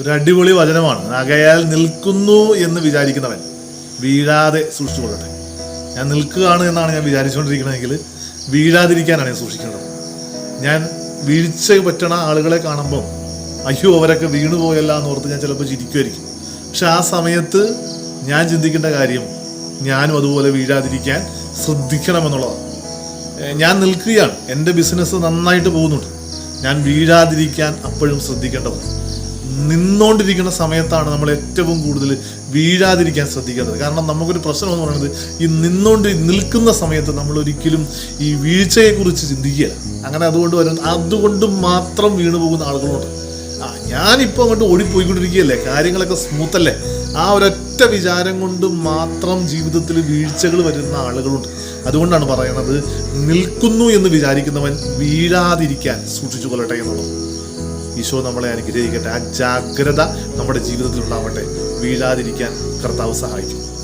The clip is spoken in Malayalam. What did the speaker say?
ഒരു അടിപൊളി വചനമാണ്. അകയാൽ നിൽക്കുന്നു എന്ന് വിചാരിക്കുന്നവൻ വീഴാതെ സൂക്ഷിച്ചു കൊള്ളട്ടെ ഞാൻ നിൽക്കുകയാണ് എന്നാണ് ഞാൻ വിചാരിച്ചുകൊണ്ടിരിക്കണമെങ്കിൽ വീഴാതിരിക്കാനാണ് ഞാൻ സൂക്ഷിക്കേണ്ടത്. ഞാൻ വീഴ്ച പറ്റണ ആളുകളെ കാണുമ്പോൾ അയ്യോ അവരൊക്കെ വീണു പോയല്ല എന്ന് ഓർത്ത് ഞാൻ ചിലപ്പോൾ ചിരിക്കുമായിരിക്കും. പക്ഷെ ആ സമയത്ത് ഞാൻ ചിന്തിക്കേണ്ട കാര്യം ഞാനും അതുപോലെ വീഴാതിരിക്കാൻ ശ്രദ്ധിക്കണമെന്നുള്ളതാണ്. ഞാൻ നിൽക്കുകയാണ്. എന്റെ ബിസിനസ് നന്നായിട്ട് പോകുന്നുണ്ട്. ഞാൻ വീഴാതിരിക്കാൻ അപ്പോഴും ശ്രദ്ധിക്കേണ്ടതാണ് നിന്നുകൊണ്ടിരിക്കുന്ന സമയത്താണ് നമ്മൾ ഏറ്റവും കൂടുതൽ വീഴാതിരിക്കാൻ ശ്രദ്ധിക്കേണ്ടത്. കാരണം നമുക്കൊരു പ്രശ്നം എന്ന് പറയുന്നത് ഈ നിന്നുകൊണ്ട് നിൽക്കുന്ന സമയത്ത് നമ്മൾ ഒരിക്കലും ഈ വീഴ്ചയെക്കുറിച്ച് ചിന്തിക്കുക. അങ്ങനെ അതുകൊണ്ട് വരും അതുകൊണ്ട് മാത്രം വീണു പോകുന്ന ആളുകളുണ്ട്. ആ ഞാനിപ്പോൾ അങ്ങോട്ട് ഓടിപ്പോയിക്കൊണ്ടിരിക്കുകയല്ലേ? കാര്യങ്ങളൊക്കെ സ്മൂത്തല്ലേ? ആ ഒരൊറ്റ വിചാരം കൊണ്ട് മാത്രം ജീവിതത്തിൽ വീഴ്ചകൾ വരുന്ന ആളുകളുണ്ട്. അതുകൊണ്ടാണ് പറയുന്നത് നിൽക്കുന്നു എന്ന് വിചാരിക്കുന്നവൻ വീഴാതിരിക്കാൻ സൂക്ഷിച്ചു കൊള്ളട്ടെ എന്നുള്ളത്. ഈശോ നമ്മളെ അനുഗ്രഹിക്കട്ടെ. ആ ജാഗ്രത നമ്മുടെ ജീവിതത്തിൽ ഉണ്ടാവട്ടെ. വീഴാതിരിക്കാൻ കർത്താവ് സഹായിക്കും.